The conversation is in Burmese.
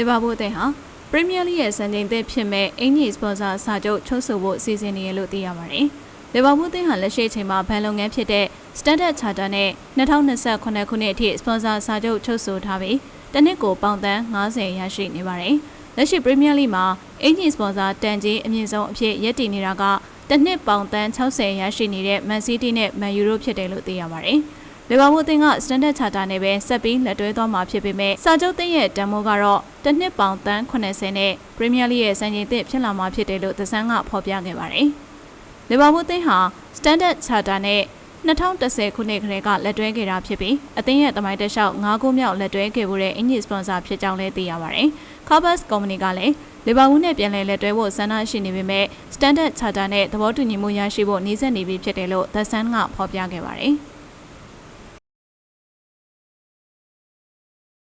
လီဗာပူးအသင်းဟာပရီးမီးယားလိရဲ့စံချိန်သစ်ဖြစ်မဲ့အင်ဂျီစပွန်ဆာစာချုပ်ချုပ်ဆိုဖို့စီစဉ်နေရလို့သိရပါတယ်။လီဗာပူးအသင်းဟာလက်ရှိအချိန်မှာဘဏ်လုပ်ငန်းဖြစ်တဲ့ Standard Charter နဲ့2028ခုနှစ်အထိစပွန်ဆာစာချုပ်ချုပ်ဆိုထားပြီးတစ်နှစ်ကိုပေါင်သန်း90ရရှိနေပါတယ်။လက်ရှိပရီးမီးယားလိမှာအင်ဂျီစပွန်ဆာတန်ကြီးအမြင့်ဆုံးအဖြစ်ရပ်တည်နေတာကတစ်နှစ်ပေါင်သန်း60ရရှိနေတဲ့ Man City နဲ့ Man U တို့ဖြစ်တယ်လို့သိရပါတယ်။ လေဘာဘူးအသင်းက Standard Charter နဲ့ပဲဆက်ပြီးလက်တွဲသွားမှာဖြစ်ပေမဲ့စာချုပ်သင်းရဲ့တန်မိုးကတော့တစ်နှစ်ပေါင်တန်း80နဲ့ Premier League ရဲ့စံချိန်သစ်ဖြစ်လာမှာဖြစ်တယ်လို့သစန်းကဖော်ပြခဲ့ပါတယ်။လေဘာဘူးအသင်းဟာ Standard Charter နဲ့2010ခုနှစ်ကလေးကလက်တွဲခဲ့တာဖြစ်ပြီးအသင်းရဲ့တမိုင်းတက်လျှောက်9ခုမြောက်လက်တွဲခဲ့မှုတဲ့အင်ဂျီစပွန်ဆာဖြစ်ကြောင်းလည်းသိရပါတယ်။ Carbus Company ကလည်းလီဗာပူးနဲ့ပြန်လည်လက်တွဲဖို့ဆန္ဒရှိနေပေမဲ့ Standard Charter နဲ့သဘောတူညီမှုရရှိဖို့နှီးစပ်နေပြီဖြစ်တယ်လို့ The Sun ကဖော်ပြခဲ့ပါတယ်။